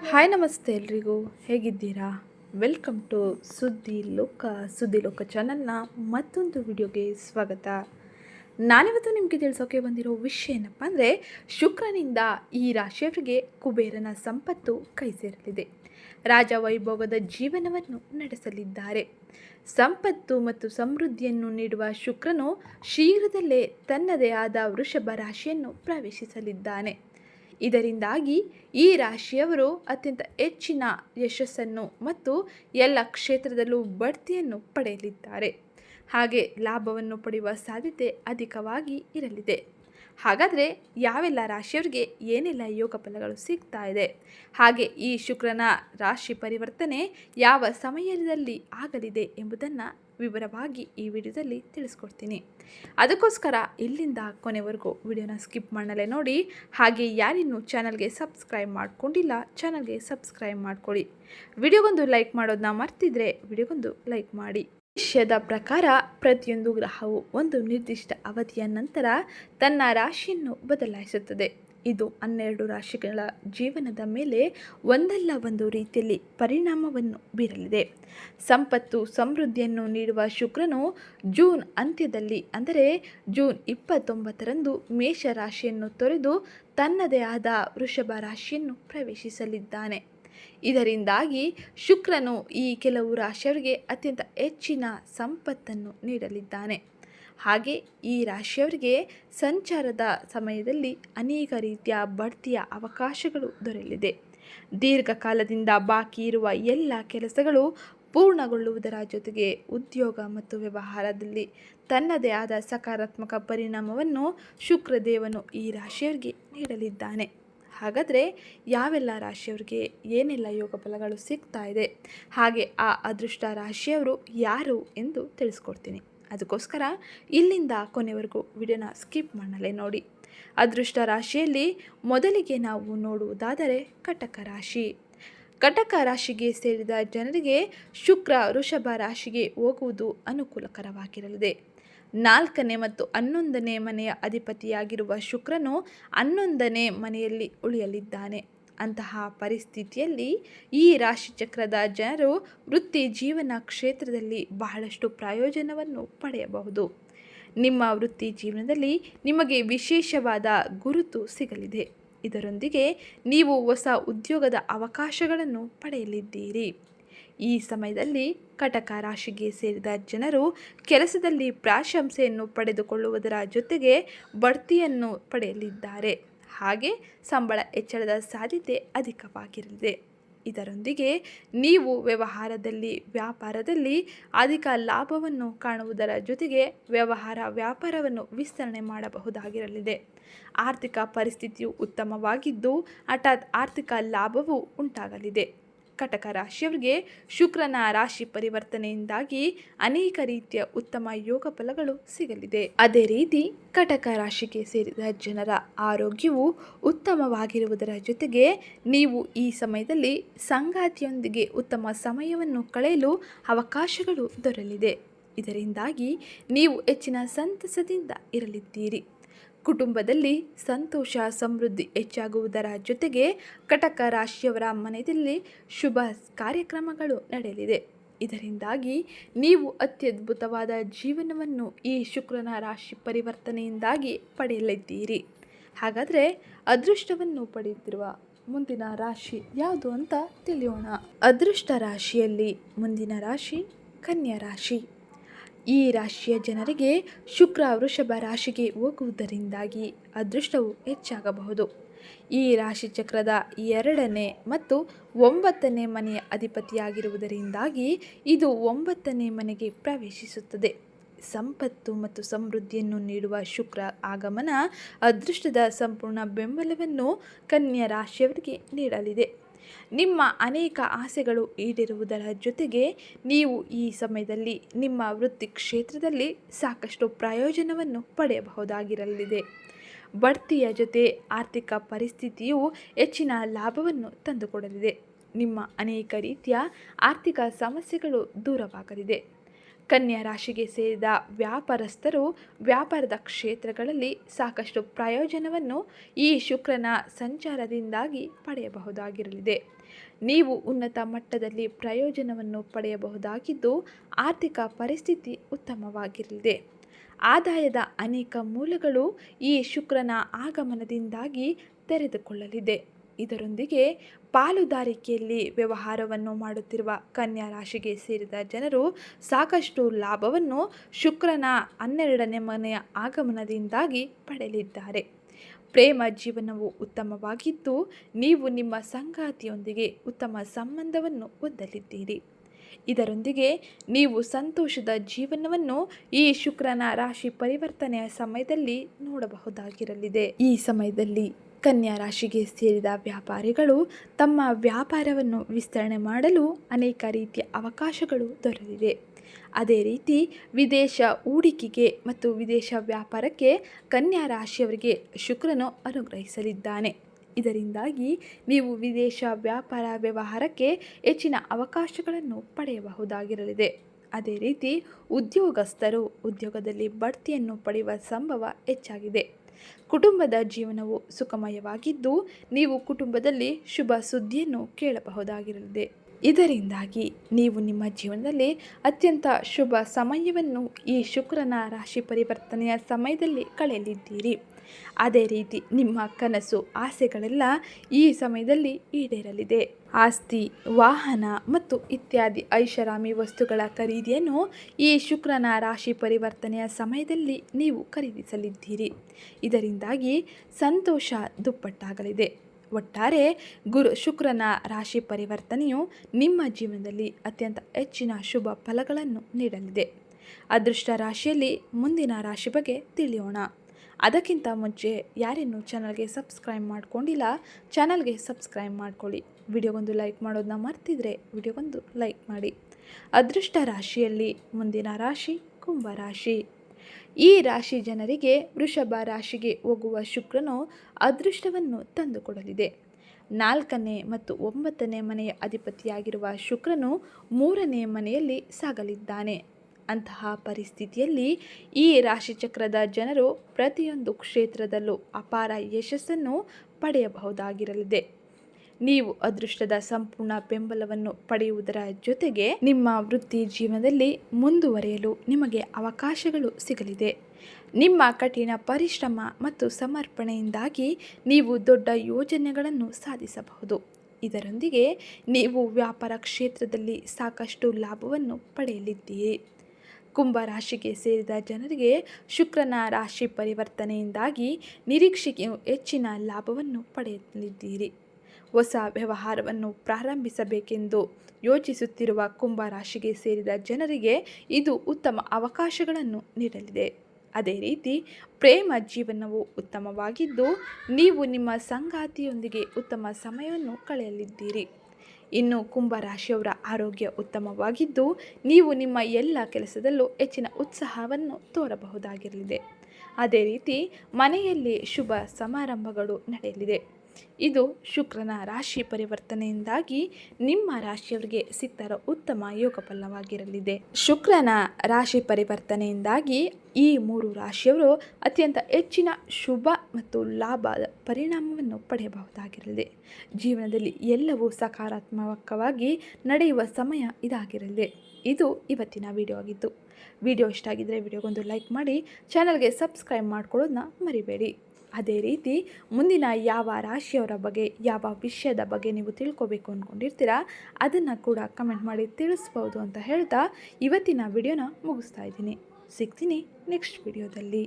Hi ನಮಸ್ತೆ ಎಲ್ರಿಗೂ. ಹೇಗಿದ್ದೀರಾ? ವೆಲ್ಕಮ್ ಟು ಸುದ್ದಿ ಲೋಕ ಸುದ್ದಿ ಲೋಕ ಚಾನಲ್ನ ಮತ್ತೊಂದು ವಿಡಿಯೋಗೆ ಸ್ವಾಗತ. ನಾನಿವತ್ತು ನಿಮಗೆ ತಿಳಿಸೋಕೆ ಬಂದಿರೋ ವಿಷಯ ಏನಪ್ಪ ಅಂದರೆ, ಶುಕ್ರನಿಂದ ಈ ರಾಶಿಯವರಿಗೆ ಕುಬೇರನ ಸಂಪತ್ತು ಕೈ ಸೇರಲಿದೆ. ರಾಜ ವೈಭೋಗದ ಜೀವನವನ್ನು ನಡೆಸಲಿದ್ದಾರೆ. ಸಂಪತ್ತು ಮತ್ತು ಸಮೃದ್ಧಿಯನ್ನು ನೀಡುವ ಶುಕ್ರನು ಶೀಘ್ರದಲ್ಲೇ ತನ್ನದೇ ಆದ ವೃಷಭ ರಾಶಿಯನ್ನು ಪ್ರವೇಶಿಸಲಿದ್ದಾನೆ. ಇದರಿಂದಾಗಿ ಈ ರಾಶಿಯವರು ಅತ್ಯಂತ ಹೆಚ್ಚಿನ ಯಶಸ್ಸನ್ನು ಮತ್ತು ಎಲ್ಲ ಕ್ಷೇತ್ರದಲ್ಲೂ ಬಡ್ತಿಯನ್ನು ಪಡೆಯಲಿದ್ದಾರೆ. ಹಾಗೆ ಲಾಭವನ್ನು ಪಡೆಯುವ ಸಾಧ್ಯತೆ ಅಧಿಕವಾಗಿ ಇರಲಿದೆ. ಹಾಗಾದರೆ ಯಾವೆಲ್ಲ ರಾಶಿಯವರಿಗೆ ಏನೆಲ್ಲ ಯೋಗ ಫಲಗಳು ಸಿಗ್ತಾ ಇದೆ? ಹಾಗೆ ಈ ಶುಕ್ರನ ರಾಶಿ ಪರಿವರ್ತನೆ ಯಾವ ಸಮಯದಲ್ಲಿ ಆಗಲಿದೆ ಎಂಬುದನ್ನು ವಿವರವಾಗಿ ಈ ವಿಡಿಯೋದಲ್ಲಿ ತಿಳಿಸ್ಕೊಡ್ತೀನಿ. ಅದಕ್ಕೋಸ್ಕರ ಇಲ್ಲಿಂದ ಕೊನೆವರೆಗೂ ವಿಡಿಯೋನ ಸ್ಕಿಪ್ ಮಾಡಲೇ ನೋಡಿ. ಹಾಗೆ ಯಾರಿನ್ನೂ ಚಾನಲ್ಗೆ ಸಬ್ಸ್ಕ್ರೈಬ್ ಮಾಡ್ಕೊಂಡಿಲ್ಲ, ಚಾನಲ್ಗೆ ಸಬ್ಸ್ಕ್ರೈಬ್ ಮಾಡ್ಕೊಳ್ಳಿ. ವಿಡಿಯೋಗೊಂದು ಲೈಕ್ ಮಾಡೋದನ್ನ ಮರ್ತಿದ್ರೆ ವಿಡಿಯೋಗೊಂದು ಲೈಕ್ ಮಾಡಿ. ವಿಷಯದ ಪ್ರಕಾರ ಪ್ರತಿಯೊಂದು ಗ್ರಹವು ಒಂದು ನಿರ್ದಿಷ್ಟ ಅವಧಿಯ ನಂತರ ತನ್ನ ರಾಶಿಯನ್ನು ಬದಲಾಯಿಸುತ್ತದೆ. ಇದು ಹನ್ನೆರಡು ರಾಶಿಗಳ ಜೀವನದ ಮೇಲೆ ಒಂದಲ್ಲ ಒಂದು ರೀತಿಯಲ್ಲಿ ಪರಿಣಾಮವನ್ನು ಬೀರಲಿದೆ. ಸಂಪತ್ತು, ಸಮೃದ್ಧಿಯನ್ನು ನೀಡುವ ಶುಕ್ರನು ಜೂನ್ ಅಂತ್ಯದಲ್ಲಿ, ಅಂದರೆ ಜೂನ್ ಇಪ್ಪತ್ತೊಂಬತ್ತರಂದು ಮೇಷ ರಾಶಿಯನ್ನು ತೊರೆದು ತನ್ನದೇ ಆದ ವೃಷಭ ರಾಶಿಯನ್ನು ಪ್ರವೇಶಿಸಲಿದ್ದಾನೆ. ಇದರಿಂದಾಗಿ ಶುಕ್ರನು ಈ ಕೆಲವು ರಾಶಿಯವರಿಗೆ ಅತ್ಯಂತ ಹೆಚ್ಚಿನ ಸಂಪತ್ತನ್ನು ನೀಡಲಿದ್ದಾನೆ. ಹಾಗೆ ಈ ರಾಶಿಯವರಿಗೆ ಸಂಚಾರದ ಸಮಯದಲ್ಲಿ ಅನೇಕ ರೀತಿಯ ಬಡ್ತಿಯ ಅವಕಾಶಗಳು ದೊರೆಯಲಿದೆ. ದೀರ್ಘಕಾಲದಿಂದ ಬಾಕಿ ಇರುವ ಎಲ್ಲ ಕೆಲಸಗಳು ಪೂರ್ಣಗೊಳ್ಳುವುದರ ಜೊತೆಗೆ ಉದ್ಯೋಗ ಮತ್ತು ವ್ಯವಹಾರದಲ್ಲಿ ತನ್ನದೇ ಆದ ಸಕಾರಾತ್ಮಕ ಪರಿಣಾಮವನ್ನು ಶುಕ್ರದೇವನು ಈ ರಾಶಿಯವರಿಗೆ ನೀಡಲಿದ್ದಾನೆ. ಹಾಗಾದರೆ ಯಾವೆಲ್ಲ ರಾಶಿಯವರಿಗೆ ಏನೆಲ್ಲ ಯೋಗ ಫಲಗಳು ಸಿಗ್ತಾ ಇದೆ? ಹಾಗೆ ಆ ಅದೃಷ್ಟ ರಾಶಿಯವರು ಯಾರು ಎಂದು ತಿಳಿಸ್ಕೊಡ್ತೀನಿ. ಅದಕ್ಕೋಸ್ಕರ ಇಲ್ಲಿಂದ ಕೊನೆವರೆಗೂ ವಿಡಿಯೋನ ಸ್ಕಿಪ್ ಮಾಡಲೇ ನೋಡಿ. ಅದೃಷ್ಟ ರಾಶಿಯಲ್ಲಿ ಮೊದಲಿಗೆ ನಾವು ನೋಡುವುದಾದರೆ ಕಟಕ ರಾಶಿ. ಕಟಕ ರಾಶಿಗೆ ಸೇರಿದ ಜನರಿಗೆ ಶುಕ್ರ, ವೃಷಭ ರಾಶಿಗೆ ಹೋಗುವುದು ಅನುಕೂಲಕರವಾಗಿರಲಿದೆ. ನಾಲ್ಕನೇ ಮತ್ತು ಹನ್ನೊಂದನೇ ಮನೆಯ ಅಧಿಪತಿಯಾಗಿರುವ ಶುಕ್ರನು ಹನ್ನೊಂದನೇ ಮನೆಯಲ್ಲಿ ಉಳಿಯಲಿದ್ದಾನೆ. ಅಂತಹ ಪರಿಸ್ಥಿತಿಯಲ್ಲಿ ಈ ರಾಶಿಚಕ್ರದ ಜನರು ವೃತ್ತಿ ಜೀವನ ಕ್ಷೇತ್ರದಲ್ಲಿ ಬಹಳಷ್ಟು ಪ್ರಯೋಜನವನ್ನು ಪಡೆಯಬಹುದು. ನಿಮ್ಮ ವೃತ್ತಿ ಜೀವನದಲ್ಲಿ ನಿಮಗೆ ವಿಶೇಷವಾದ ಗುರುತು ಸಿಗಲಿದೆ. ಇದರೊಂದಿಗೆ ನೀವು ಹೊಸ ಉದ್ಯೋಗದ ಅವಕಾಶಗಳನ್ನು ಪಡೆಯಲಿದ್ದೀರಿ. ಈ ಸಮಯದಲ್ಲಿ ಕಟಕ ರಾಶಿಗೆ ಸೇರಿದ ಜನರು ಕೆಲಸದಲ್ಲಿ ಪ್ರಾಶಂಸೆಯನ್ನು ಪಡೆದುಕೊಳ್ಳುವುದರ ಜೊತೆಗೆ ಬಡ್ತಿಯನ್ನು ಪಡೆಯಲಿದ್ದಾರೆ. ಹಾಗೆ ಸಂಬಳ ಹೆಚ್ಚಳದ ಸಾಧ್ಯತೆ ಅಧಿಕವಾಗಿರಲಿದೆ. ಇದರೊಂದಿಗೆ ನೀವು ವ್ಯವಹಾರದಲ್ಲಿ, ವ್ಯಾಪಾರದಲ್ಲಿ ಅಧಿಕ ಲಾಭವನ್ನು ಕಾಣುವುದರ ಜೊತೆಗೆ ವ್ಯವಹಾರ ವ್ಯಾಪಾರವನ್ನು ವಿಸ್ತರಣೆ ಮಾಡಬಹುದಾಗಿರಲಿದೆ. ಆರ್ಥಿಕ ಪರಿಸ್ಥಿತಿಯು ಉತ್ತಮವಾಗಿದ್ದು, ಹಠಾತ್ ಆರ್ಥಿಕ ಲಾಭವೂ ಉಂಟಾಗಲಿದೆ. ಕಟಕ ರಾಶಿಯವರಿಗೆ ಶುಕ್ರನ ರಾಶಿ ಪರಿವರ್ತನೆಯಿಂದಾಗಿ ಅನೇಕ ರೀತಿಯ ಉತ್ತಮ ಯೋಗ ಫಲಗಳು ಸಿಗಲಿದೆ. ಅದೇ ರೀತಿ ಕಟಕ ರಾಶಿಗೆ ಸೇರಿದ ಜನರ ಆರೋಗ್ಯವು ಉತ್ತಮವಾಗಿರುವುದರ ಜೊತೆಗೆ ನೀವು ಈ ಸಮಯದಲ್ಲಿ ಸಂಗಾತಿಯೊಂದಿಗೆ ಉತ್ತಮ ಸಮಯವನ್ನು ಕಳೆಯಲು ಅವಕಾಶಗಳು ದೊರಲಿದೆ. ಇದರಿಂದಾಗಿ ನೀವು ಹೆಚ್ಚಿನ ಸಂತಸದಿಂದ ಇರಲಿದ್ದೀರಿ. ಕುಟುಂಬದಲ್ಲಿ ಸಂತೋಷ, ಸಮೃದ್ಧಿ ಹೆಚ್ಚಾಗುವುದರ ಜೊತೆಗೆ ಕಟಕ ರಾಶಿಯವರ ಮನೆಯಲ್ಲಿ ಶುಭ ಕಾರ್ಯಕ್ರಮಗಳು ನಡೆಯಲಿದೆ. ಇದರಿಂದಾಗಿ ನೀವು ಅತ್ಯದ್ಭುತವಾದ ಜೀವನವನ್ನು ಈ ಶುಕ್ರನ ರಾಶಿ ಪರಿವರ್ತನೆಯಿಂದಾಗಿ ಪಡೆಯಲಿದ್ದೀರಿ. ಹಾಗಾದರೆ ಅದೃಷ್ಟವನ್ನು ಪಡೆಯುತ್ತಿರುವ ಮುಂದಿನ ರಾಶಿ ಯಾವುದು ಅಂತ ತಿಳಿಯೋಣ. ಅದೃಷ್ಟ ರಾಶಿಯಲ್ಲಿ ಮುಂದಿನ ರಾಶಿ ಕನ್ಯಾ ರಾಶಿ. ಈ ರಾಶಿಯ ಜನರಿಗೆ ಶುಕ್ರ ವೃಷಭ ರಾಶಿಗೆ ಹೋಗುವುದರಿಂದಾಗಿ ಅದೃಷ್ಟವು ಹೆಚ್ಚಾಗಬಹುದು. ಈ ರಾಶಿ ಚಕ್ರದ ಎರಡನೇ ಮತ್ತು ಒಂಬತ್ತನೇ ಮನೆಯ ಅಧಿಪತಿಯಾಗಿರುವುದರಿಂದಾಗಿ ಇದು ಒಂಬತ್ತನೇ ಮನೆಗೆ ಪ್ರವೇಶಿಸುತ್ತದೆ. ಸಂಪತ್ತು ಮತ್ತು ಸಮೃದ್ಧಿಯನ್ನು ನೀಡುವ ಶುಕ್ರ ಆಗಮನ ಅದೃಷ್ಟದ ಸಂಪೂರ್ಣ ಬೆಂಬಲವನ್ನು ಕನ್ಯಾ ರಾಶಿಯವರಿಗೆ ನೀಡಲಿದೆ. ನಿಮ್ಮ ಅನೇಕ ಆಸೆಗಳು ಈಡೇರುವುದರ ಜೊತೆಗೆ ನೀವು ಈ ಸಮಯದಲ್ಲಿ ನಿಮ್ಮ ವೃತ್ತಿ ಕ್ಷೇತ್ರದಲ್ಲಿ ಸಾಕಷ್ಟು ಪ್ರಯೋಜನವನ್ನು ಪಡೆಯಬಹುದಾಗಿರಲಿದೆ. ಬಡ್ತಿಯ ಜೊತೆ ಆರ್ಥಿಕ ಪರಿಸ್ಥಿತಿಯು ಹೆಚ್ಚಿನ ಲಾಭವನ್ನು ತಂದುಕೊಡಲಿದೆ. ನಿಮ್ಮ ಅನೇಕ ರೀತಿಯ ಆರ್ಥಿಕ ಸಮಸ್ಯೆಗಳು ದೂರವಾಗಲಿದೆ. ಕನ್ಯಾ ರಾಶಿಗೆ ಸೇರಿದ ವ್ಯಾಪಾರಸ್ಥರು ವ್ಯಾಪಾರದ ಕ್ಷೇತ್ರಗಳಲ್ಲಿ ಸಾಕಷ್ಟು ಪ್ರಯೋಜನವನ್ನು ಈ ಶುಕ್ರನ ಸಂಚಾರದಿಂದಾಗಿ ಪಡೆಯಬಹುದಾಗಿರಲಿದೆ. ನೀವು ಉನ್ನತ ಮಟ್ಟದಲ್ಲಿ ಪ್ರಯೋಜನವನ್ನು ಪಡೆಯಬಹುದಾಗಿದ್ದು ಆರ್ಥಿಕ ಪರಿಸ್ಥಿತಿ ಉತ್ತಮವಾಗಿರಲಿದೆ. ಆದಾಯದ ಅನೇಕ ಮೂಲಗಳು ಈ ಶುಕ್ರನ ಆಗಮನದಿಂದಾಗಿ ತೆರೆದುಕೊಳ್ಳಲಿದೆ. ಇದರೊಂದಿಗೆ ಪಾಲುದಾರಿಕೆಯಲ್ಲಿ ವ್ಯವಹಾರವನ್ನು ಮಾಡುತ್ತಿರುವ ಕನ್ಯಾ ರಾಶಿಗೆ ಸೇರಿದ ಜನರು ಸಾಕಷ್ಟು ಲಾಭವನ್ನು ಶುಕ್ರನ ಹನ್ನೆರಡನೇ ಮನೆಯ ಆಗಮನದಿಂದಾಗಿ ಪಡೆಯಲಿದ್ದಾರೆ. ಪ್ರೇಮ ಜೀವನವು ಉತ್ತಮವಾಗಿದ್ದು, ನೀವು ನಿಮ್ಮ ಸಂಗಾತಿಯೊಂದಿಗೆ ಉತ್ತಮ ಸಂಬಂಧವನ್ನು ಹೊಂದಲಿದ್ದೀರಿ. ಇದರೊಂದಿಗೆ ನೀವು ಸಂತೋಷದ ಜೀವನವನ್ನು ಈ ಶುಕ್ರನ ರಾಶಿ ಪರಿವರ್ತನೆಯ ಸಮಯದಲ್ಲಿ ನೋಡಬಹುದಾಗಿರಲಿದೆ. ಈ ಸಮಯದಲ್ಲಿ ಕನ್ಯಾ ರಾಶಿಗೆ ಸೇರಿದ ವ್ಯಾಪಾರಿಗಳು ತಮ್ಮ ವ್ಯಾಪಾರವನ್ನು ವಿಸ್ತರಣೆ ಮಾಡಲು ಅನೇಕ ರೀತಿಯ ಅವಕಾಶಗಳು ದೊರೆಲಿದೆ ಅದೇ ರೀತಿ ವಿದೇಶ ಹೂಡಿಕೆಗೆ ಮತ್ತು ವಿದೇಶ ವ್ಯಾಪಾರಕ್ಕೆ ಕನ್ಯಾ ರಾಶಿಯವರಿಗೆ ಶುಕ್ರನು ಅನುಗ್ರಹಿಸಲಿದ್ದಾನೆ. ಇದರಿಂದಾಗಿ ನೀವು ವಿದೇಶ ವ್ಯಾಪಾರ ವ್ಯವಹಾರಕ್ಕೆ ಹೆಚ್ಚಿನ ಅವಕಾಶಗಳನ್ನು ಪಡೆಯಬಹುದಾಗಿರಲಿದೆ. ಅದೇ ರೀತಿ ಉದ್ಯೋಗಸ್ಥರು ಉದ್ಯೋಗದಲ್ಲಿ ಬಡ್ತಿಯನ್ನು ಪಡೆಯುವ ಸಂಭವ ಹೆಚ್ಚಾಗಿದೆ. ಕುಟುಂಬದ ಜೀವನವು ಸುಖಮಯವಾಗಿದ್ದು ನೀವು ಕುಟುಂಬದಲ್ಲಿ ಶುಭ ಸುದ್ದಿಯನ್ನು ಕೇಳಬಹುದಾಗಿರಲಿದೆ. ಇದರಿಂದಾಗಿ ನೀವು ನಿಮ್ಮ ಜೀವನದಲ್ಲಿ ಅತ್ಯಂತ ಶುಭ ಸಮಯವನ್ನು ಈ ಶುಕ್ರನ ರಾಶಿ ಪರಿವರ್ತನೆಯ ಸಮಯದಲ್ಲಿ ಕಳೆಯಲಿದ್ದೀರಿ. ಅದೇ ರೀತಿ ನಿಮ್ಮ ಕನಸು, ಆಸೆಗಳೆಲ್ಲ ಈ ಸಮಯದಲ್ಲಿ ಈಡೇರಲಿದೆ. ಆಸ್ತಿ, ವಾಹನ ಮತ್ತು ಇತ್ಯಾದಿ ಐಷಾರಾಮಿ ವಸ್ತುಗಳ ಖರೀದಿಯನ್ನು ಈ ಶುಕ್ರನ ರಾಶಿ ಪರಿವರ್ತನೆಯ ಸಮಯದಲ್ಲಿ ನೀವು ಖರೀದಿಸಲಿದ್ದೀರಿ. ಇದರಿಂದಾಗಿ ಸಂತೋಷ ದುಪ್ಪಟ್ಟಾಗಲಿದೆ. ಒಟ್ಟಾರೆ ಗುರು ಶುಕ್ರನ ರಾಶಿ ಪರಿವರ್ತನೆಯು ನಿಮ್ಮ ಜೀವನದಲ್ಲಿ ಅತ್ಯಂತ ಹೆಚ್ಚಿನ ಶುಭ ಫಲಗಳನ್ನು ನೀಡಲಿದೆ. ಅದೃಷ್ಟ ರಾಶಿಯಲ್ಲಿ ಮುಂದಿನ ರಾಶಿ ಬಗ್ಗೆ ತಿಳಿಯೋಣ. ಅದಕ್ಕಿಂತ ಮುಂಚೆ ಯಾರಿನ್ನೂ ಚಾನಲ್ಗೆ ಸಬ್ಸ್ಕ್ರೈಬ್ ಮಾಡ್ಕೊಂಡಿಲ್ಲ ಚಾನಲ್ಗೆ ಸಬ್ಸ್ಕ್ರೈಬ್ ಮಾಡ್ಕೊಳ್ಳಿ. ವಿಡಿಯೋಗೊಂದು ಲೈಕ್ ಮಾಡೋದನ್ನ ಮರ್ತಿದ್ರೆ ವಿಡಿಯೋಗೊಂದು ಲೈಕ್ ಮಾಡಿ. ಅದೃಷ್ಟ ರಾಶಿಯಲ್ಲಿ ಮುಂದಿನ ರಾಶಿ ಕುಂಭ ರಾಶಿ. ಈ ರಾಶಿ ಜನರಿಗೆ ವೃಷಭ ರಾಶಿಗೆ ಹೋಗುವ ಶುಕ್ರನು ಅದೃಷ್ಟವನ್ನು ತಂದುಕೊಡಲಿದೆ. ನಾಲ್ಕನೇ ಮತ್ತು ಒಂಬತ್ತನೇ ಮನೆಯ ಅಧಿಪತಿಯಾಗಿರುವ ಶುಕ್ರನು ಮೂರನೇ ಮನೆಯಲ್ಲಿ ಸಾಗಲಿದ್ದಾನೆ. ಅಂತಹ ಪರಿಸ್ಥಿತಿಯಲ್ಲಿ ಈ ರಾಶಿಚಕ್ರದ ಜನರು ಪ್ರತಿಯೊಂದು ಕ್ಷೇತ್ರದಲ್ಲೂ ಅಪಾರ ಯಶಸ್ಸನ್ನು ಪಡೆಯಬಹುದಾಗಿರಲಿದೆ. ನೀವು ಅದೃಷ್ಟದ ಸಂಪೂರ್ಣ ಬೆಂಬಲವನ್ನು ಪಡೆಯುವುದರ ಜೊತೆಗೆ ನಿಮ್ಮ ವೃತ್ತಿ ಜೀವನದಲ್ಲಿ ಮುಂದುವರಿಯಲು ನಿಮಗೆ ಅವಕಾಶಗಳು ಸಿಗಲಿದೆ. ನಿಮ್ಮ ಕಠಿಣ ಪರಿಶ್ರಮ ಮತ್ತು ಸಮರ್ಪಣೆಯಿಂದಾಗಿ ನೀವು ದೊಡ್ಡ ಯೋಜನೆಗಳನ್ನು ಸಾಧಿಸಬಹುದು. ಇದರೊಂದಿಗೆ ನೀವು ವ್ಯಾಪಾರ ಕ್ಷೇತ್ರದಲ್ಲಿ ಸಾಕಷ್ಟು ಲಾಭವನ್ನು ಪಡೆಯಲಿದ್ದೀರಿ. ಕುಂಭ ರಾಶಿಗೆ ಸೇರಿದ ಜನರಿಗೆ ಶುಕ್ರನ ರಾಶಿ ಪರಿವರ್ತನೆಯಿಂದಾಗಿ ನಿರೀಕ್ಷೆಗೆ ಹೆಚ್ಚಿನ ಲಾಭವನ್ನು ಪಡೆಯಲಿದ್ದೀರಿ. ಹೊಸ ವ್ಯವಹಾರವನ್ನು ಪ್ರಾರಂಭಿಸಬೇಕೆಂದು ಯೋಚಿಸುತ್ತಿರುವ ಕುಂಭ ರಾಶಿಗೆ ಸೇರಿದ ಜನರಿಗೆ ಇದು ಉತ್ತಮ ಅವಕಾಶಗಳನ್ನು ನೀಡಲಿದೆ. ಅದೇ ರೀತಿ ಪ್ರೇಮ ಜೀವನವು ಉತ್ತಮವಾಗಿದ್ದು, ನೀವು ನಿಮ್ಮ ಸಂಗಾತಿಯೊಂದಿಗೆ ಉತ್ತಮ ಸಮಯವನ್ನು ಕಳೆಯಲಿದ್ದೀರಿ. ಇನ್ನು ಕುಂಭ ರಾಶಿಯವರ ಆರೋಗ್ಯ ಉತ್ತಮವಾಗಿದ್ದು, ನೀವು ನಿಮ್ಮ ಎಲ್ಲ ಕೆಲಸದಲ್ಲೂ ಹೆಚ್ಚಿನ ಉತ್ಸಾಹವನ್ನು ತೋರಬಹುದಾಗಿರಲಿದೆ. ಅದೇ ರೀತಿ, ಮನೆಯಲ್ಲಿ ಶುಭ ಸಮಾರಂಭಗಳು ನಡೆಯಲಿದೆ. ಇದು ಶುಕ್ರನ ರಾಶಿ ಪರಿವರ್ತನೆಯಿಂದಾಗಿ ನಿಮ್ಮ ರಾಶಿಯವರಿಗೆ ಸಿಕ್ತರ ಉತ್ತಮ ಯೋಗ ಫಲವಾಗಿರಲಿದೆ ಶುಕ್ರನ ರಾಶಿ ಪರಿವರ್ತನೆಯಿಂದಾಗಿ ಈ ಮೂರು ರಾಶಿಯವರು ಅತ್ಯಂತ ಹೆಚ್ಚಿನ ಶುಭ ಮತ್ತು ಲಾಭದ ಪರಿಣಾಮವನ್ನು ಪಡೆಯಬಹುದಾಗಿರಲಿದೆ ಜೀವನದಲ್ಲಿ ಎಲ್ಲವೂ ಸಕಾರಾತ್ಮಕವಾಗಿ ನಡೆಯುವ ಸಮಯ ಇದಾಗಿರಲಿದೆ ಇದು ಇವತ್ತಿನ ವಿಡಿಯೋ ಆಗಿತ್ತು ವಿಡಿಯೋ ಇಷ್ಟ ಆಗಿದ್ದರೆ ವಿಡಿಯೋಗೊಂದು ಲೈಕ್ ಮಾಡಿ ಚಾನಲ್ಗೆ ಸಬ್ಸ್ಕ್ರೈಬ್ ಮಾಡ್ಕೊಳ್ಳೋದನ್ನ ಮರಿಬೇಡಿ. ಅದೇ ರೀತಿ ಮುಂದಿನ ಯಾವ ರಾಶಿಯವರ ಬಗ್ಗೆ, ಯಾವ ವಿಷಯದ ಬಗ್ಗೆ ನೀವು ತಿಳ್ಕೊಬೇಕು ಅಂದ್ಕೊಂಡಿರ್ತೀರಾ ಅದನ್ನು ಕೂಡ ಕಮೆಂಟ್ ಮಾಡಿ ತಿಳಿಸ್ಬೋದು ಅಂತ ಹೇಳ್ತಾ ಇವತ್ತಿನ ವಿಡಿಯೋನ ಮುಗಿಸ್ತಾ ಇದ್ದೀನಿ. ಸಿಗ್ತೀನಿ ನೆಕ್ಸ್ಟ್ ವಿಡಿಯೋದಲ್ಲಿ